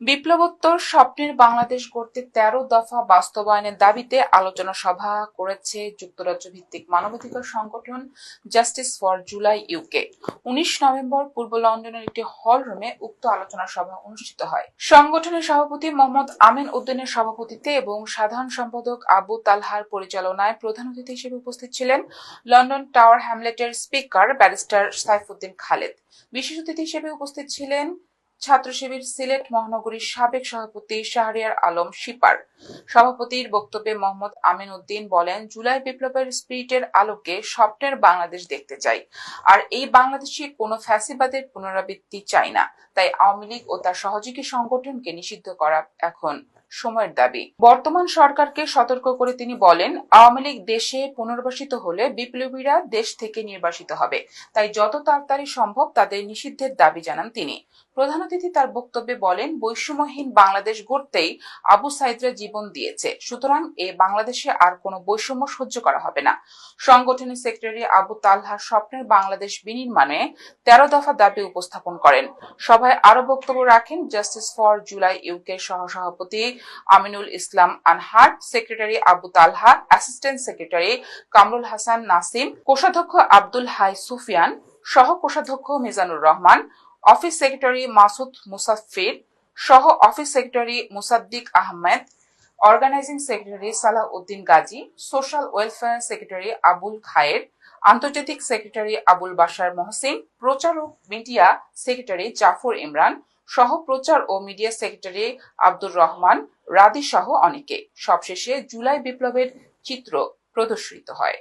বিপ্লবোত্তর স্বপ্নের বাংলাদেশ গড়তে তেরো দফা বাস্তবায়নের দাবিতে আলোচনা সভা করেছে যুক্তরাজ্য ভিত্তিক মানবাধিকার সংগঠন জাস্টিস ফর জুলাই ইউকে। উনিশ নভেম্বর পূর্ব লন্ডনের একটি হল রুমে উক্ত আলোচনা সভা অনুষ্ঠিত হয়। সংগঠনের সভাপতি মোহাম্মদ আমিন উদ্দিনের সভাপতিত্বে এবং সাধারণ সম্পাদক আবু তালহার পরিচালনায় প্রধান অতিথি হিসেবে উপস্থিত ছিলেন লন্ডন টাওয়ার হ্যামলেটের স্পিকার ব্যারিস্টার সাইফুদ্দিন খালেদ। বিশেষ অতিথি হিসেবে উপস্থিত ছিলেন ছাত্র শিবির সিলেট মহানগরীর সাবেক সভাপতি শাহরিয়ার আলম শিপার। সভাপতির বক্তব্যে মোহাম্মদ আমিন উদ্দিন বলেন, জুলাই বিপ্লবের স্পিরিটের আলোকে স্বপ্নের বাংলাদেশ দেখতে চাই। আর এই বাংলাদেশে কোনো ফ্যাসিবাদের পুনরাবৃত্তি চাই না। তাই আওয়ামী লীগ ও তার সহযোগী সংগঠনকে নিষিদ্ধ করা এখন সময়ের দাবি। বর্তমান সরকারকে সতর্ক করে তিনি বলেন, আওয়ামী লীগ দেশে পুনর্বাসিত হলে বিপ্লবীরা দেশ থেকে নির্বাসিত হবে। তাই যত তাড়াতাড়ি সম্ভব তাদের নিষিদ্ধের দাবি জানান তিনি। প্রধান অতিথি তার বক্তব্যে বলেন, বৈষম্যহীন বাংলাদেশ গড়তেই আবু সাইদরা জীবন দিয়েছে। সুতরাং এ বাংলাদেশে আর কোনো বৈষম্য সহ্য করা হবে না। সংগঠনের সেক্রেটারি আবু তালহা স্বপ্নের বাংলাদেশ বিনির্মাণে তেরো দফা দাবি উপস্থাপন করেন। সভায় আরও বক্তব্য রাখেন জাস্টিস ফর জুলাই ইউকে সহসভাপতি Aminul Islam Anhar, secretary Abu Talha, assistant secretary Kamrul Hasan Nasim, কোষাধ্যক্ষ আব্দুল হাই সুফিয়ান, সহ কোষাধ্যক্ষ মিজানুর রহমান, অফিস সেক্রেটারি মাসুদ মুসাফির, সহ office secretary Musaddiq Ahmed, organising secretary Salah Uddin Gazi, social welfare secretary Abul Khair, আন্তর্জাতিক secretary Abul Bashar Mohsin, প্রচারক media secretary Jafar Imran সহ প্রচার ও মিডিয়া সেক্রেটারি আব্দুর রহমান, রাদি সহ অনেকে। সবশেষে জুলাই বিপ্লবের চিত্র প্রদর্শিত হয়।